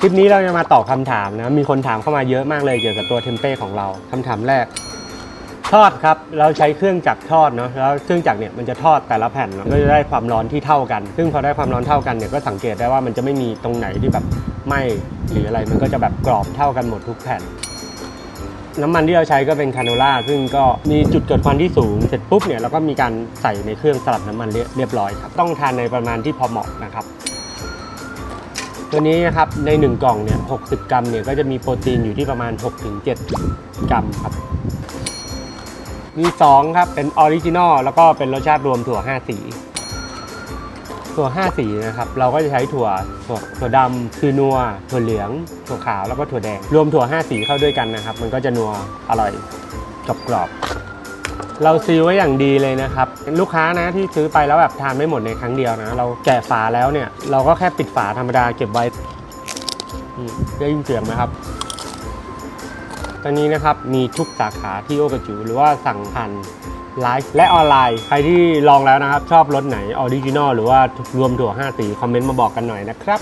คลิปนี้เราจะมาตอบคำถามนะ มีคนถามเข้ามาเยอะมากเลยเกี่ยวกับตัวเทมเป้ของเราคำถามแรก ทอดครับ เราใช้เครื่องจักรทอดเนาะ แล้วเครื่องจักรเนี่ยมันจะทอดแต่ละแผ่นเนอะก็จะได้ความร้อนที่เท่ากัน ซึ่งพอได้ความร้อนเท่ากันเนี่ยก็สังเกตได้ว่ามันจะไม่มีตรงไหนที่แบบไหม้หรืออะไร มันก็จะแบบกรอบเท่ากันหมดทุกแผ่น น้ำมันที่เราใช้ก็เป็นคาโนล่า ซึ่งก็มีจุดเกิดควันที่สูง เสร็จปุ๊บเนี่ยเราก็มีการใส่ในเครื่องสลัดน้ำมันเรียบร้อยครับ ต้องทานในประมาณที่พอเหมาะนะครับ ตัวนี้นะครับใน 1 กล่องเนี่ย60 กรัมเนี่ยก็จะมีโปรตีนอยู่ที่ประมาณ 6-7 กรัมครับ มี 2 ครับเป็นออริจินอลแล้วก็เป็นรสชาติรวมถั่ว 5 สี ถั่ว 5 สีนะครับเราก็จะใช้ถั่วถั่วถั่วดำคือนัว ถั่วเหลือง ถั่วขาวแล้วก็ถั่วแดง รวมถั่ว 5 สีเข้าด้วยกันนะครับ มันก็จะนัวอร่อยกรอบกรอบๆ เราซีลไว้อย่างดีเลยนะครับ ลูกค้านะที่ซื้อไปแล้วแบบทานไม่หมดในครั้งเดียวนะ เราแกะฝาแล้วเนี่ย เราก็แค่ปิดฝาธรรมดาเก็บไว้ได้ยินเสียงไหมครับตอนนี้นะครับมีทุกสาขาที่โอกระจูหรือว่าสั่งผ่านไลฟ์และออนไลน์ ใครที่ลองแล้วนะครับ ชอบรสไหนออริจินอลหรือว่ารวมถั่ว5สีคอมเมนต์มาบอกกันหน่อยนะครับ